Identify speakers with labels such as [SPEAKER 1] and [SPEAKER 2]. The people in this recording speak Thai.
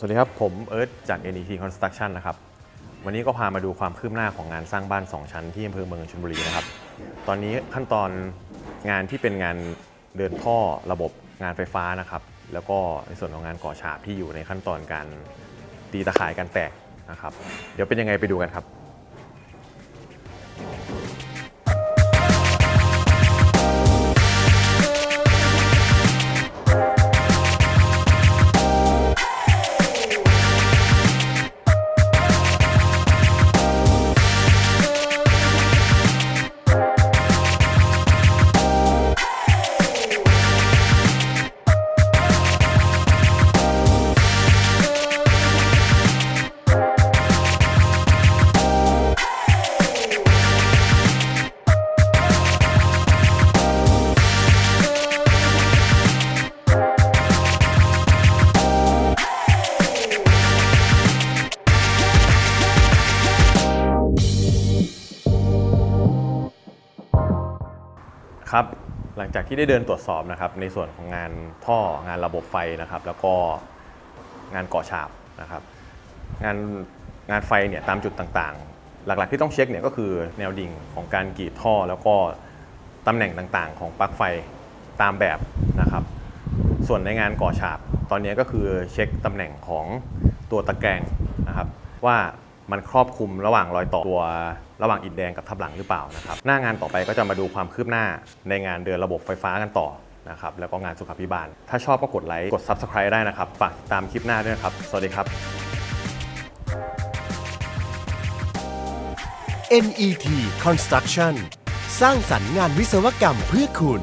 [SPEAKER 1] สวัสดีครับ ผมเอิร์ธจาก NET Construction นะครับ วันนี้ก็พามาดูความคืบหน้าของงานสร้างบ้าน 2 ชั้นที่อำเภอเมืองชลบุรีนะครับ ตอนนี้ขั้นตอนงานที่เป็นงานเดินท่อระบบงานไฟฟ้านะครับ แล้วก็ในส่วนของงานก่อฉาบที่อยู่ในขั้นตอนการตีตะข่ายการแตกนะครับ เดี๋ยวเป็นยังไงไปดูกันครับ ครับ หลังจากที่ได้เดินตรวจสอบนะครับ ในส่วนของงานท่องานระบบไฟนะครับ แล้วก็งานก่อฉาบนะครับ งานงานไฟเนี่ยตามจุดต่างๆ หลักๆที่ต้องเช็คเนี่ยก็คือแนวดิ่งของการกรีดท่อ แล้วก็ตำแหน่งต่างๆ ของปลั๊กไฟตามแบบนะครับ ส่วนในงานก่อฉาบ ตอนนี้ก็คือเช็คตำแหน่งของตัวตะแกรงนะครับ ว่ามันครอบคลุมระหว่างรอยต่อตัว ระหว่างอิฐแดงกับทับหลังหรือเปล่านะครับหน้างานต่อไปก็จะมาดูความคืบหน้าในงานเดินระบบไฟฟ้ากันต่อนะครับแล้วก็งานสุขาภิบาล ถ้าชอบก็กดไลค์กด Subscribe ได้นะครับฝากติดตามคลิปหน้าด้วยนะครับ สวัสดีครับ
[SPEAKER 2] NET Construction สร้างสรรค์งานวิศวกรรมเพื่อคุณ